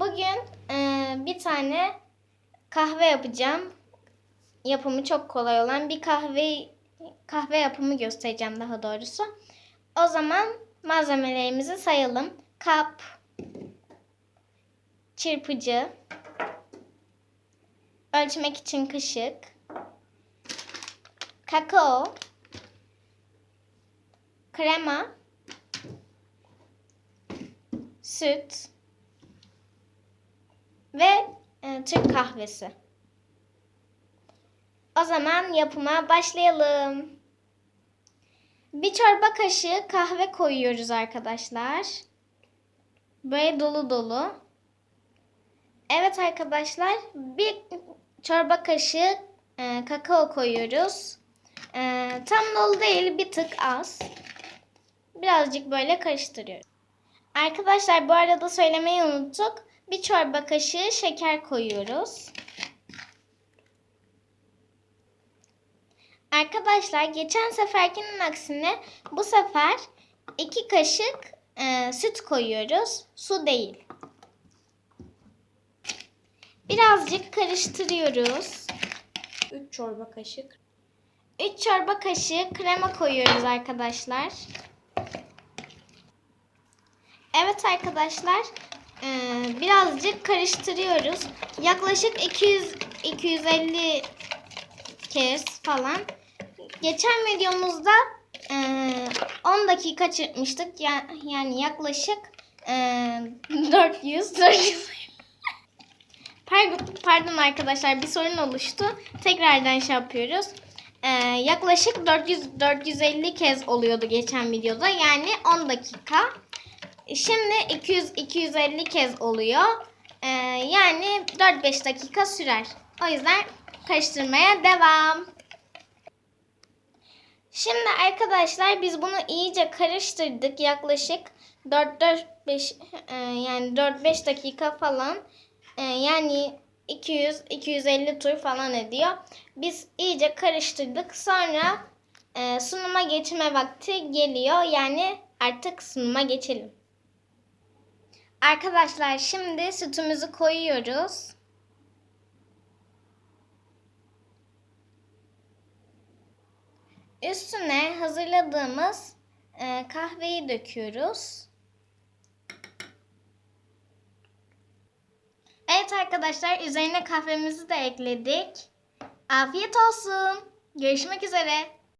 Bugün e, bir tane kahve yapacağım. Yapımı çok kolay olan bir kahve kahve yapımı göstereceğim daha doğrusu. O zaman malzemelerimizi sayalım. Kap, çırpıcı, ölçmek için kaşık, kakao, krema, süt ve e, Türk kahvesi. O zaman yapıma başlayalım. Bir çorba kaşığı kahve koyuyoruz arkadaşlar. Böyle dolu dolu. Evet arkadaşlar bir çorba kaşığı e, kakao koyuyoruz. E, tam dolu değil bir tık az. Birazcık böyle karıştırıyoruz. Arkadaşlar bu arada söylemeyi unuttuk. Bir çorba kaşığı şeker koyuyoruz. Arkadaşlar geçen seferkinin aksine bu sefer iki kaşık e, süt koyuyoruz. Su değil. Birazcık karıştırıyoruz. 3 çorba kaşık. 3 çorba kaşığı krema koyuyoruz arkadaşlar. Evet arkadaşlar birazcık karıştırıyoruz. Yaklaşık 200 250 kez falan. Geçen videomuzda e, 10 dakika çırpmıştık. Ya- Yani yaklaşık e, 400 400 Pardon, pardon arkadaşlar bir sorun oluştu. Tekrardan şey yapıyoruz. Ee, yaklaşık 400 450 kez oluyordu geçen videoda. Yani 10 dakika. Şimdi 200 250 kez oluyor. Ee, yani 4-5 dakika sürer. O yüzden karıştırmaya devam. Şimdi arkadaşlar biz bunu iyice karıştırdık. Yaklaşık 4 4 5 yani 4-5 dakika falan. Ee, yani 200 250 tur falan ediyor. Biz iyice karıştırdık. Sonra e, sunuma geçme vakti geliyor. Yani artık sunuma geçelim. Arkadaşlar şimdi sütümüzü koyuyoruz. Üstüne hazırladığımız e, kahveyi döküyoruz. Evet arkadaşlar üzerine kahvemizi de ekledik. Afiyet olsun. Görüşmek üzere.